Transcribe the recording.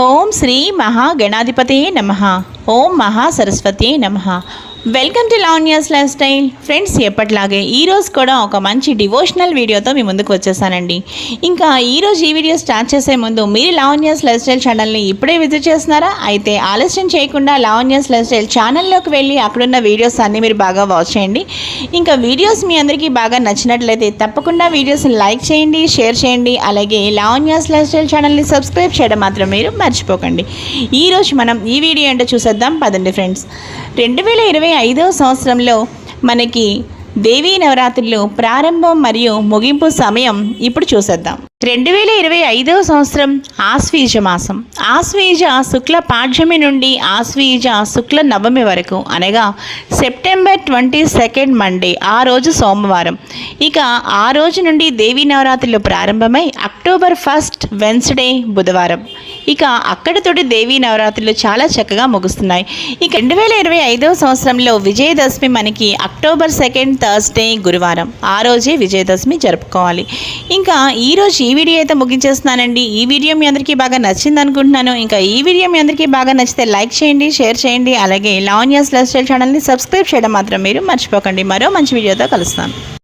ఓం శ్రీ మహాగణాధిపతే నమ. ఓం మహాసరస్వతే నమ. Welcome to Lavanya's life style friends ఎప్పటిలాగే ఈరోజు కూడా ఒక మంచి డివోషనల్ వీడియోతో మీ ముందుకు వచ్చేసానండి. ఇంకా ఈరోజు ఈ వీడియో స్టార్ట్ చేసే ముందు మీరు లావణ్యాస్ లైఫ్ స్టైల్ ఛానల్ని ఇప్పుడే విజిట్ చేస్తున్నారా? అయితే ఆలస్యం చేయకుండా లావణ్యాస్ లైఫ్ స్టైల్ ఛానల్లోకి వెళ్ళి అక్కడున్న వీడియోస్ అన్నీ మీరు బాగా వాచ్ చేయండి. ఇంకా వీడియోస్ మీ అందరికీ బాగా నచ్చినట్లయితే తప్పకుండా వీడియోస్ని లైక్ చేయండి షేర్ చేయండి. అలాగే లావణ్యాస్ లైఫ్ స్టైల్ ఛానల్ని సబ్స్క్రైబ్ చేయడం మాత్రం మీరు మర్చిపోకండి. ఈరోజు మనం ఈ వీడియో ఏంటో చూసేద్దాం. పదండి ఫ్రెండ్స్ రెండు వేల ఇరవై ఐదవ సంవత్సరంలో మనకి దేవీ నవరాత్రులు ప్రారంభం మరియు ముగింపు సమయం ఇప్పుడు చూసేద్దాం. రెండు వేల ఇరవై ఐదవ సంవత్సరం ఆశ్వీజ మాసం. ఆశ్వీజ శుక్ల పాఠ్యమి నుండి ఆశ్వీజ శుక్ల నవమి వరకు అనగా సెప్టెంబర్ ట్వంటీ సెకండ్ మండే ఆ రోజు సోమవారం. ఇక ఆ రోజు నుండి దేవీ నవరాత్రులు ప్రారంభమై అక్టోబర్ ఫస్ట్ వెన్స్డే బుధవారం. ఇక అక్కడితోటి దేవీ నవరాత్రులు చాలా చక్కగా ముగుస్తున్నాయి. ఇక రెండు వేల ఇరవై ఐదవ సంవత్సరంలో విజయదశమి మనకి అక్టోబర్ సెకండ్ థర్స్డే గురువారం. ఆ రోజే విజయదశమి జరుపుకోవాలి. ఇంకా ఈరోజు ఈ వీడియో అయితే ముగించేస్తున్నానండి. ఈ వీడియో మీ అందరికీ బాగా నచ్చింది అనుకుంటున్నాను ఇంకా ఈ వీడియో మీ అందరికీ బాగా నచ్చితే లైక్ చేయండి షేర్ చేయండి. అలాగే లావన్యాస్ లైఫ్ స్టైల్ ఛానల్ని సబ్స్క్రైబ్ చేయడం మాత్రం మీరు మర్చిపోకండి. మరో మంచి వీడియోతో కలుస్తాను.